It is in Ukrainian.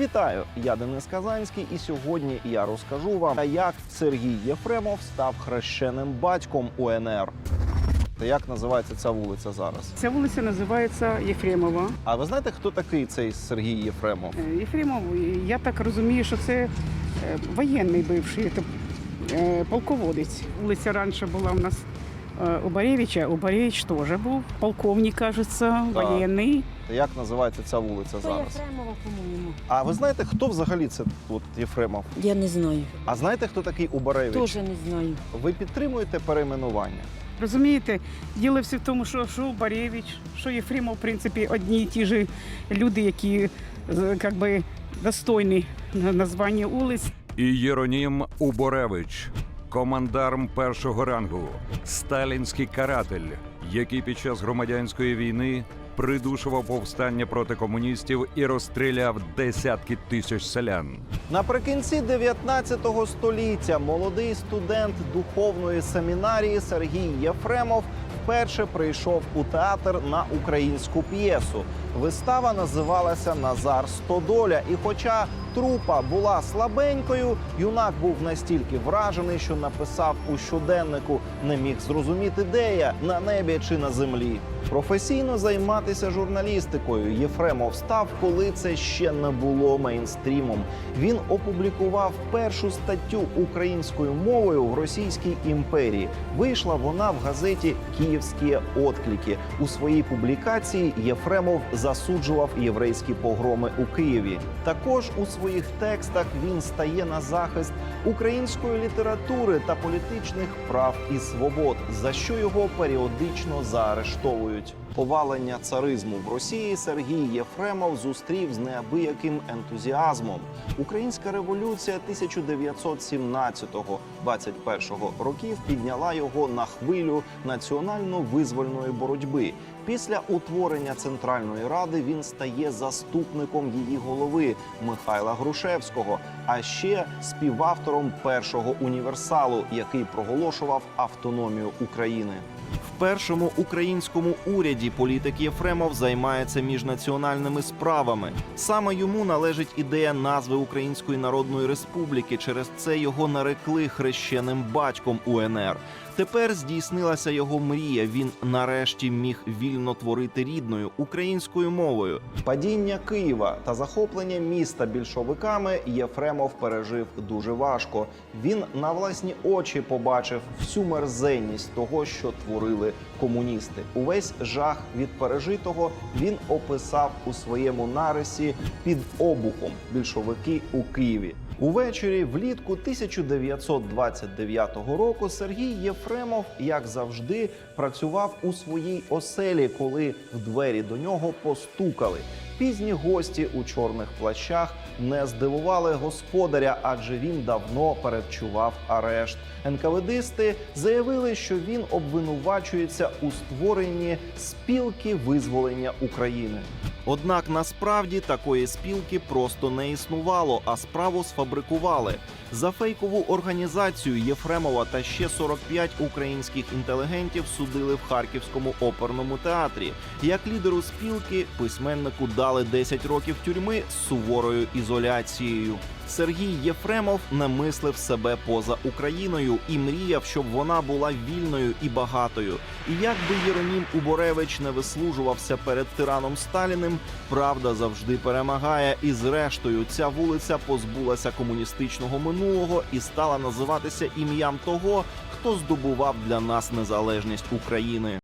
Вітаю! Я Денис Казанський, і сьогодні я розкажу вам, як Сергій Єфремов став хрещеним батьком УНР. Та як називається ця вулиця зараз? Ця вулиця називається Єфремова. А ви знаєте, хто такий цей Сергій Єфремов? Е, Єфремов, я так розумію, що це е, воєнний бивший, це е, полководець. Вулиця раніше була у нас у Баревича, у Баревич теж був полковник, кажеться, воєнний. Та Як називається ця вулиця То зараз? Єфремова, по-моєму. А ви знаєте, хто взагалі це от Єфремов? Я не знаю. А знаєте, хто такий Убаревич? Теж не знаю. Ви підтримуєте перейменування? Розумієте, діло все в тому, що, що Баревич, що Єфремов, в принципі, одні і ті ж люди, які як би, достойні на названня вулиць. і Єронім Уборевич, командарм першого рангу, сталінський каратель, який під час громадянської війни придушував повстання проти комуністів і розстріляв десятки тисяч селян. Наприкінці 19 століття молодий студент духовної семінарії Сергій Єфремов вперше прийшов у театр на українську п'єсу. Вистава називалася Назар Стодоля. І хоча трупа була слабенькою, юнак був настільки вражений, що написав у щоденнику не міг зрозуміти, де я на небі чи на землі. Професійно займатися журналістикою Єфремов став, коли це ще не було мейнстрімом. Він опублікував першу статтю українською мовою в Російській імперії. Вийшла вона в газеті Київські отклики. У своїй публікації Єфремов засуджував єврейські погроми у Києві. Також у своїх текстах він стає на захист української літератури та політичних прав і свобод, за що його періодично заарештовують. Повалення царизму в Росії Сергій Єфремов зустрів з неабияким ентузіазмом. Українська революція 1917-21 років підняла його на хвилю національно-визвольної боротьби. Після утворення Центральної ради він стає заступником її голови Михайла Грушевського, а ще співавтором першого універсалу, який проголошував автономію України. В першому українському уряді політик Єфремов займається міжнаціональними справами. Саме йому належить ідея назви Української Народної Республіки. Через це його нарекли хрещеним батьком УНР. Тепер здійснилася його мрія. Він нарешті міг вільно творити рідною українською мовою. Падіння Києва та захоплення міста більшовиками Єфремов пережив дуже важко. Він на власні очі побачив всю мерзенність того, що творили комуністи. Увесь жах від пережитого він описав у своєму нарисі під обухом більшовики у Києві. Увечері, влітку 1929 року, Сергій Єфремов, як завжди, працював у своїй оселі, коли в двері до нього постукали. Пізні гості у чорних плащах не здивували господаря, адже він давно передчував арешт. НКВДисти заявили, що він обвинувачується у створенні спілки визволення України. Однак насправді такої спілки просто не існувало, а справу сфабрикували. За фейкову організацію Єфремова та ще 45 українських інтелігентів судили в Харківському оперному театрі. Як лідеру спілки письменнику дали 10 років тюрми з суворою ізоляцією. Сергій Єфремов не мислив себе поза Україною і мріяв, щоб вона була вільною і багатою. І як би Єронім Уборевич не вислужувався перед тираном Сталіним, правда завжди перемагає. І зрештою, ця вулиця позбулася комуністичного минулого і стала називатися ім'ям того, хто здобував для нас незалежність України.